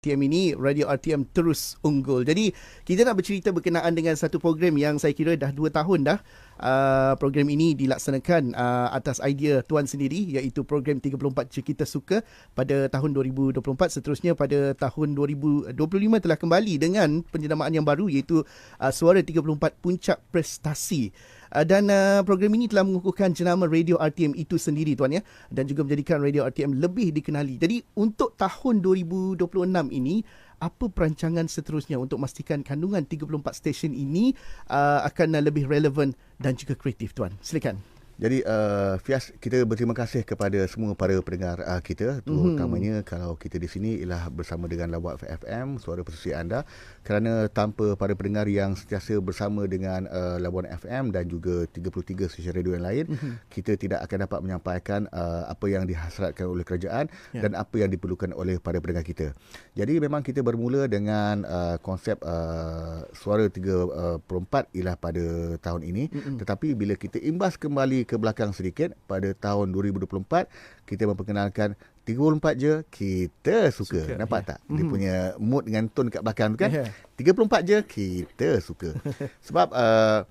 RTM ini Radio RTM terus unggul. Jadi kita nak bercerita berkenaan dengan satu program yang saya kira dah 2 tahun dah uh, program ini dilaksanakan uh, atas idea tuan sendiri iaitu program 34 Je Kita Suka pada tahun 2024 seterusnya pada tahun 2025 telah kembali dengan penjenamaan yang baru iaitu uh, Suara 34 Puncak Prestasi. Uh, dan uh, program ini telah mengukuhkan jenama Radio RTM itu sendiri tuan ya dan juga menjadikan Radio RTM lebih dikenali. Jadi untuk tahun 2026 ini apa perancangan seterusnya untuk memastikan kandungan 34 stesen ini uh, akan lebih relevan dan juga kreatif tuan. Silakan. Jadi uh, Fias kita berterima kasih kepada semua para pendengar uh, kita terutamanya mm-hmm. kalau kita di sini ialah bersama dengan Lawak FM suara persusi anda kerana tanpa para pendengar yang sentiasa bersama dengan uh, Labuan FM dan juga 33 stesen radio yang lain mm-hmm. kita tidak akan dapat menyampaikan uh, apa yang dihasratkan oleh kerajaan yeah. dan apa yang diperlukan oleh para pendengar kita. Jadi memang kita bermula dengan uh, konsep uh, suara 34 uh, ialah pada tahun ini mm-hmm. tetapi bila kita imbas kembali ke belakang sedikit pada tahun 2024 kita memperkenalkan 34 je kita suka, suka nampak yeah. tak dia mm. punya mood dengan tone kat belakang tu kan yeah. 34 je kita suka sebab uh,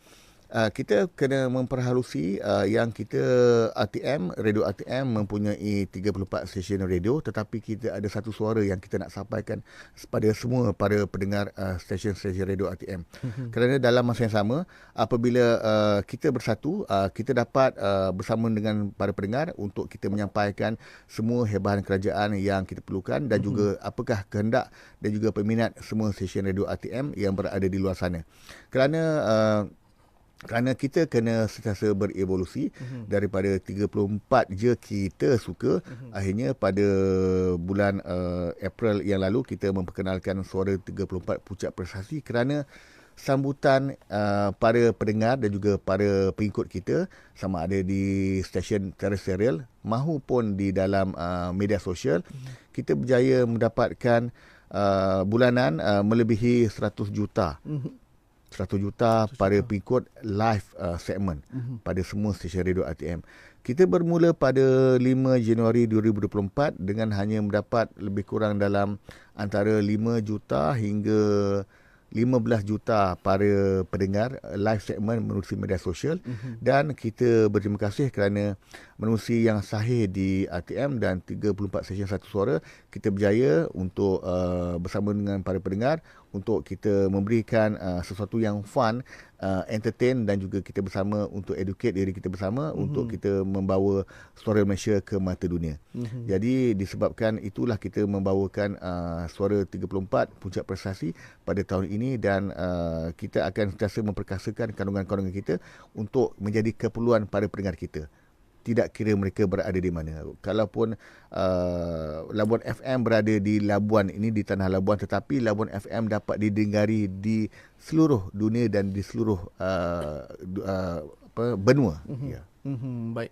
uh, kita kena memperhalusi uh, yang kita RTM, radio RTM mempunyai 34 stesen radio tetapi kita ada satu suara yang kita nak sampaikan kepada semua para pendengar uh, stesen-stesen radio RTM. Mm-hmm. Kerana dalam masa yang sama apabila uh, kita bersatu, uh, kita dapat uh, bersama dengan para pendengar untuk kita menyampaikan semua hebahan kerajaan yang kita perlukan dan mm-hmm. juga apakah kehendak dan juga peminat semua stesen radio RTM yang berada di luar sana. Kerana uh, kerana kita kena sentiasa berevolusi uh-huh. daripada 34 je kita suka uh-huh. akhirnya pada bulan uh, April yang lalu kita memperkenalkan suara 34 puncak prestasi kerana sambutan uh, para pendengar dan juga para pengikut kita sama ada di stesen terestrial mahupun di dalam uh, media sosial uh-huh. kita berjaya mendapatkan uh, bulanan uh, melebihi 100 juta uh-huh. 100 juta 100 pada pengikut live uh, segment uh-huh. pada semua stesen radio RTM. Kita bermula pada 5 Januari 2024 dengan hanya mendapat lebih kurang dalam antara 5 juta hingga 15 juta para pendengar live segment menerusi media sosial uh-huh. dan kita berterima kasih kerana menerusi yang sahih di RTM dan 34 stesen satu suara kita berjaya untuk uh, bersama dengan para pendengar untuk kita memberikan uh, sesuatu yang fun, uh, entertain dan juga kita bersama untuk educate diri kita bersama mm-hmm. untuk kita membawa suara Malaysia ke mata dunia. Mm-hmm. Jadi disebabkan itulah kita membawakan uh, suara 34 puncak prestasi pada tahun ini dan uh, kita akan sentiasa memperkasakan kandungan-kandungan kita untuk menjadi keperluan para pendengar kita tidak kira mereka berada di mana. Kalaupun uh, Labuan FM berada di Labuan ini di tanah Labuan tetapi Labuan FM dapat didengari di seluruh dunia dan di seluruh uh, uh, apa benua. Mm-hmm. Ya. Mm-hmm. Baik.